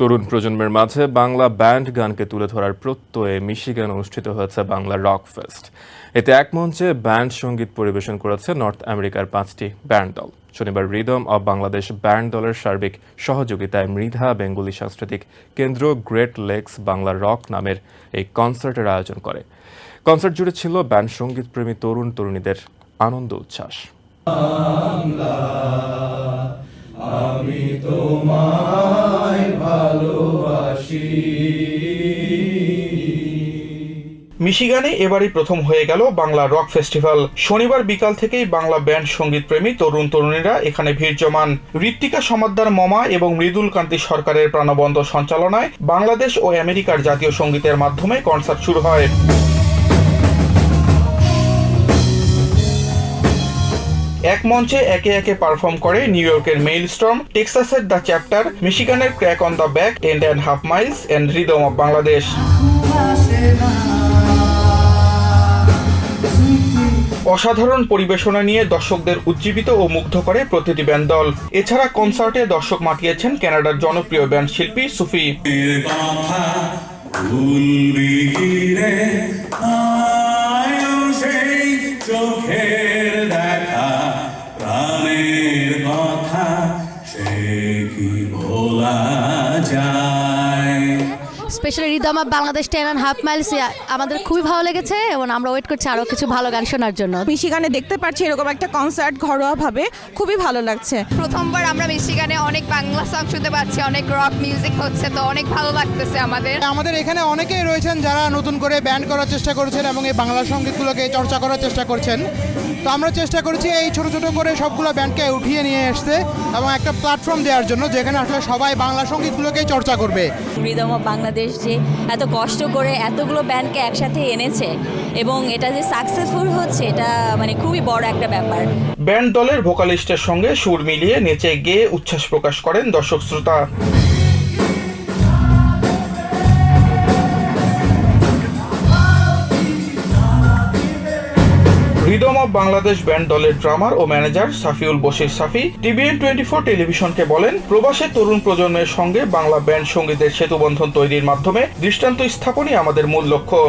তরুণ প্রজন্মের মাঝে বাংলা ব্যান্ড গানকে তুলে ধরার প্রত্যয়ে মিশিগান অনুষ্ঠিত হয়েছে বাংলা রক ফেস্ট। এতে এক মঞ্চে ব্যান্ড সংগীত পরিবেশন করেছে নর্থ আমেরিকার পাঁচটি ব্যান্ড দল। শনিবার রিদম অব বাংলাদেশ ব্যান্ড দলের সার্বিক সহযোগিতায় মৃধা বেঙ্গলি সাংস্কৃতিক কেন্দ্র গ্রেট লেকস বাংলা রক নামের এই কনসার্টের আয়োজন করে। কনসার্ট জুড়ে ছিল ব্যান্ড সংগীত প্রেমী তরুণ তরুণীদের আনন্দ উচ্ছ্বাস। মিশিগানে এবারই প্রথম হয়ে গেল বাংলা রক ফেস্টিভ্যাল শনিবার বিকাল থেকেই বাংলা ব্যান্ড সংগীত প্রেমী তরুণ তরুণীরা এখানে ভিড় জমান ঋত্বিকা সমাদ্দার মমা এবং মৃদুল কান্তি সরকারের প্রাণবন্ত সঞ্চালনায় বাংলাদেশ ও আমেরিকার জাতীয় সঙ্গীতের মাধ্যমে কনসার্ট শুরু হয়। এক মঞ্চে একে একে পারফর্ম করে নিউ ইয়র্কের মেইল স্টর্ম টেক্সাসের the chapter, মিশিগানের Crack on the Back end and Half Miles and Rhythm of Bangladesh. অসাধারণ পরিবেশনা নিয়ে দর্শকদের উজ্জীবিত ও মুগ্ধ করে প্রতিটি ব্যান্ড দল। এছাড়া কনসার্টে দর্শক মাতিয়েছেন কানাডার জনপ্রিয় ব্যান্ড শিল্পী সুফি। Specially Rhythm Bangladesh Ten and Half Miles আমাদের খুবই ভালো লেগেছে এবং আমরা ওয়েট করছি আরও কিছু ভালো গান শোনার জন্য। মিশিগানে দেখতে পাচ্ছি এরকম একটা কনসার্ট ঘরোয়াভাবে খুবই ভালো লাগছে। প্রথমবার আমরা মিশিগানে অনেক বাংলা সং শুনতে পাচ্ছি অনেক রক মিউজিক হচ্ছে তো অনেক ভালো লাগতেছে আমাদের। আমাদের এখানে অনেকেই রয়েছেন যারা নতুন করে ব্যান্ড করার চেষ্টা করেছেন এবং এই বাংলা সঙ্গীতগুলোকে চর্চা করার চেষ্টা করছেন। তো আমরা চেষ্টা করছি এই ছোট ছোট করে সবগুলো ব্যান্ডকে উঠিয়ে নিয়ে আসতে এবং একটা প্ল্যাটফর্ম দেওয়ার জন্য যেখানে আসলে সবাই বাংলা সঙ্গীতগুলোকেই চর্চা করবে। রিদম অফ বাংলাদেশ যে এত কষ্ট করে এতগুলো ব্যান্ডকে একসাথে এনেছে এবং এটা যে সাকসেসফুল হচ্ছে, এটা মানে খুবই বড় একটা ব্যাপার। ব্যান্ড দলের ভোকালিস্টের সঙ্গে সুর মিলিয়ে নেচে গেয়ে উচ্ছ্বাস প্রকাশ করেন দর্শক শ্রোতা। রিদম অব বাংলাদেশ ব্যান্ড দলের ড্রামার ও manager Safiul Bashir Safi TVN twenty four টেলিভিশনকে বলেন, প্রবাসে তরুণ প্রজন্মের সঙ্গে বাংলা ব্যান্ড সঙ্গীতের সেতুবন্ধন তৈরির মাধ্যমে দৃষ্টান্ত স্থাপনই আমাদের মূল লক্ষ্য।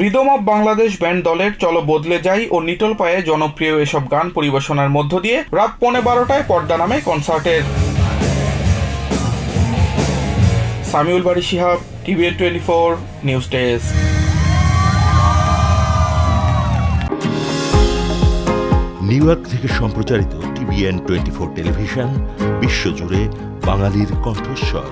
রিদম অব বাংলাদেশ ব্যান্ড দলের চলো বদলে যাই ও নিটল পায়ে জনপ্রিয় এসব গান পরিবেশনার মধ্য দিয়ে রাত পৌনে বারোটায় পর্দা নামে কনসার্টের। Samiul Bari Shihab, TVN twenty four, news desk. New York থেকে সম্প্রচারিত টিভিএন টোয়েন্টি ফোর টেলিভিশন, বিশ্বজুড়ে বাঙালির কণ্ঠস্বর।